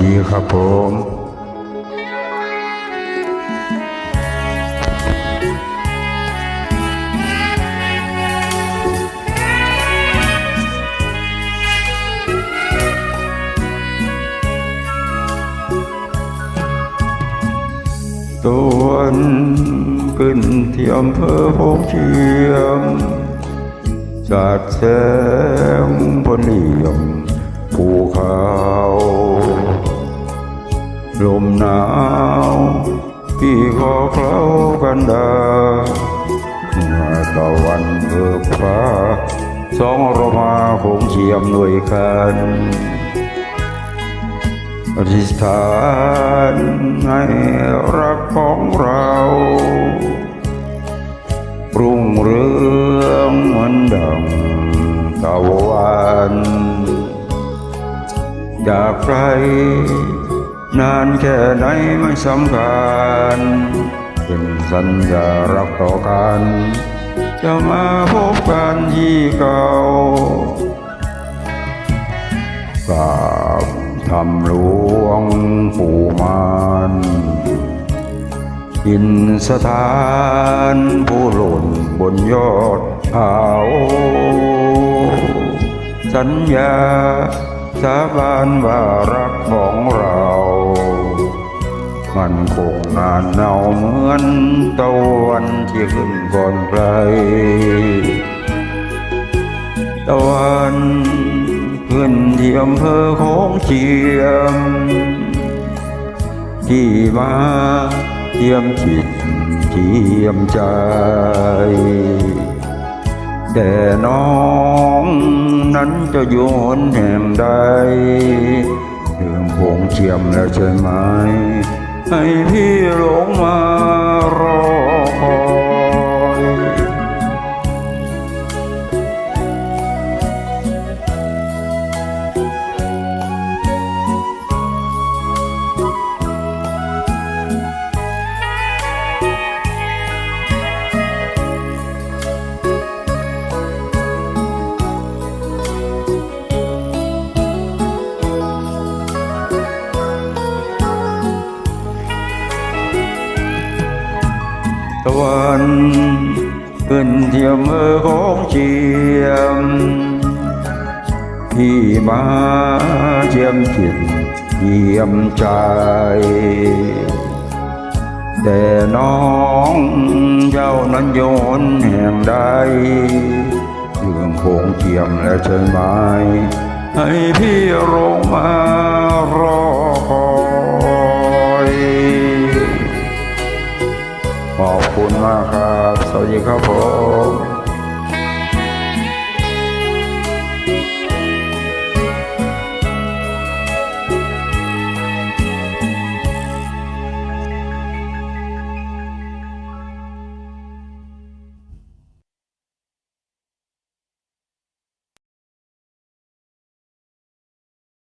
ดีครับผมตะวันขึ้นที่อำเภอโพงเชียมสาดแสงบนเหลี่ยมภูเขา ลมหนาวที่คอเคล้ากันดาเมื่อตะวันเบิกฟ้า สองเรามาคงเชียมด้วยกันอธิษฐานให้รักของเรารุ่งเรืองเหมือนดังตะวันอยากไกล นานแค่ไหนไม่สำคัญเป็นสัญญารักต่อกัน จะมาพบกันที่เก่ากราบทำหลวงปู่มานอินสถานผู้หล่นบนยอดเขาสัญญา สาบานว่ารักของเรา มันคงนานเนาเหมือนตะวันที่ขึ้นก่อนใครตะวันขึ้นที่อำเภอของเชียมที่มาเทียมจิตเทียมใจ แต่น้อง นั้นจะโยนแห่งใดลืมผงเชียมแล้วใช่ไหม ให้พี่หลงมารอคอย ตะวันขึ้นเที่ยมเมือของเชียมที่มาเจียมจิตเยี่ยมใจ แต่น้องเจ้านั้นโยนแห่งใดเรื่องคงเทียมแล้วใช่ไหมให้พี่ลงมารอ มากครับ สวัสดีครับผม